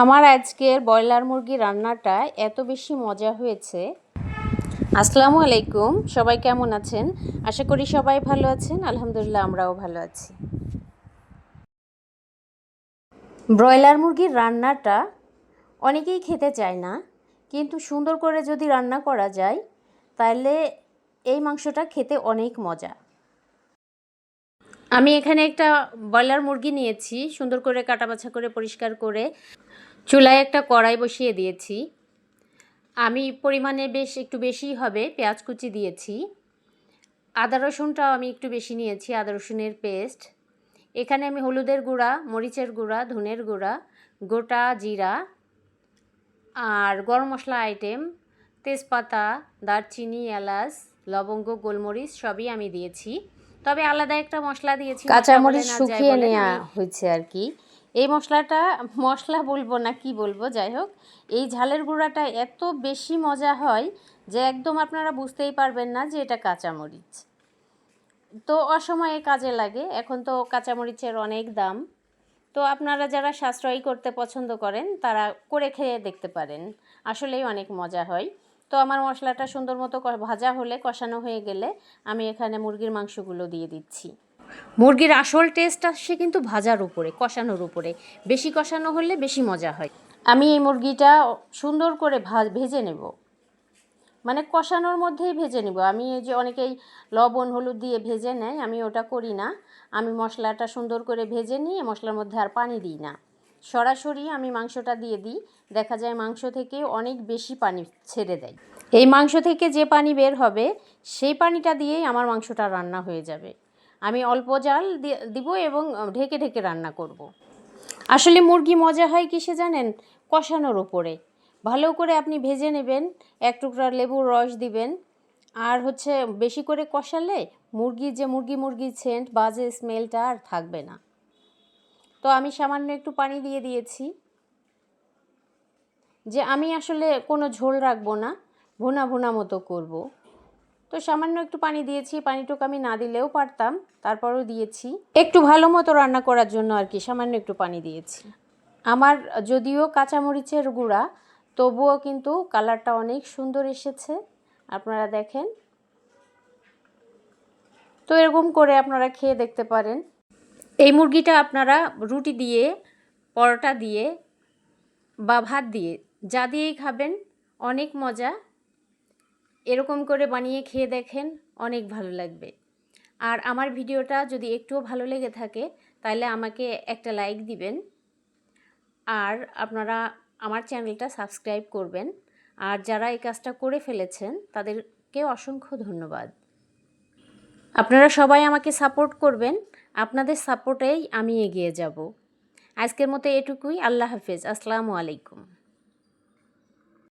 আমার আজকের ব্রয়লার মুরগি রান্নাটা এত বেশি মজা হয়েছে। আসসালামু আলাইকুম, সবাই কেমন আছেন? আশা করি সবাই ভালো আছেন, আলহামদুলিল্লাহ আমরাও ভালো আছি। ব্রয়লার মুরগির রান্নাটা অনেকেই খেতে চায় না, কিন্তু সুন্দর করে যদি রান্না করা যায়, তাহলে এই মাংসটা খেতে অনেক মজা। আমি এখানে একটা ব্রয়লার মুরগি নিয়েছি, সুন্দর করে কাটাবাছা করে, পরিষ্কার করে। চুলায় একটা কড়াই বসিয়ে দিয়েছি। আমি পরিমাণে বেশ একটু বেশি হবে পেঁয়াজ কুচি দিয়েছি। আদা রসুনটাও আমি একটু বেশি নিয়েছি আদা রসুনের পেস্ট। এখানে আমি হলুদের গুঁড়া মরিচের গুঁড়া ধনের গুঁড়া গোটা জিরা আর গরম মশলা আইটেম তেজপাতা দারচিনি এলাচ লবঙ্গ গোলমরিচ সবই আমি দিয়েছি। তবে আলাদা একটা মশলা দিয়েছি কাঁচামরিচ শুকিয়ে নেওয়া হয়েছে আর কি। এই মশলাটা, মশলা বলব না কি বলব, যাই হোক, এই ঝালের গুঁড়াটা এত বেশি মজা হয় যে একদম আপনারা বুঝতেই পারবেন না যে এটা কাঁচামরিচ। তো অসময়ে কাজে লাগে, এখন তো কাঁচামরিচের অনেক দাম। তো আপনারা যারা সাশ্রয়ী করতে পছন্দ করেন, তারা করে খেয়ে দেখতে পারেন, আসলেই অনেক মজা হয়। তো আমার মশলাটা সুন্দর মতো ভাজা হলে, কষানো হয়ে গেলে আমি এখানে মুরগির মাংসগুলো দিয়ে দিচ্ছি। মুরগির আসল টেস্ট আসছে কিন্তু ভাজার উপরে, কষানোর উপরে। বেশি কষানো হলে বেশি মজা হয়। আমি এই মুরগিটা সুন্দর করে ভাজ ভেজে নেব। মানে কষানোর মধ্যেই ভেজে নেব। আমি এই যে অনেকেই লবণ, হলুদ দিয়ে ভেজে নেয়, আমি ওটা করি না। আমি মশলাটা সুন্দর করে ভেজে নিয়ে মশলার মধ্যে আর পানি দিই না। সরাসরি আমি মাংসটা দিয়ে দিই। দেখা যায় মাংস থেকে অনেক বেশি পানি ছেড়ে দেয়। এই মাংস থেকে যে পানি বের হবে, সেই পানিটা দিয়েই আমার মাংসটা রান্না হয়ে যাবে। আমি অল্প জাল দিব এবং ঢেকে ঢেকে রান্না করব। আসলে মুরগি মজা হয় কিসে জানেন? কষানোর ওপরে। ভালো করে আপনি ভেজে নেবেন, এক টুকরা লেবুর রস দিবেন। আর হচ্ছে বেশি করে কষালে মুরগির যে মুরগি মুরগি সেন্ট, বাজে স্মেলটা আর থাকবে না। তো আমি সামান্য একটু পানি দিয়ে দিয়েছি। যে আমি আসলে কোনো ঝোল রাখব না, ভুনা ভুনা মতো করব। তো সামান্য একটু পানি দিয়েছি, পানিটুকু আমি না দিলেও পারতাম, তারপরও দিয়েছি। একটু ভালো মতো রান্না করার জন্য আর কি সামান্য একটু পানি দিয়েছি। আমার যদিও কাঁচামরিচের গুঁড়া, তবুও কিন্তু কালারটা অনেক সুন্দর এসেছে, আপনারা দেখেন। তো এরকম করে আপনারা খেয়ে দেখতে পারেন। এই মুরগিটা আপনারা রুটি দিয়ে, পরোটা দিয়ে বা ভাত দিয়ে, যা দিয়েই খাবেন, অনেক মজা। এরকম করে বানিয়ে খেয়ে দেখেন, অনেক ভালো লাগবে। আর আমার ভিডিওটা যদি একটুও ভালো লেগে থাকে, তাহলে আমাকে একটা লাইক দিবেন। আর আপনারা আমার চ্যানেলটা সাবস্ক্রাইব করবেন। আর যারা এই কাজটা করে ফেলেছেন, তাদেরকে অসংখ্য ধন্যবাদ। আপনারা সবাই আমাকে সাপোর্ট করবেন। আপনাদের সাপোর্টেই আমি এগিয়ে যাব। আজকের মতো এটুকুই। আল্লাহ হাফেজ। আসসালামু আলাইকুম।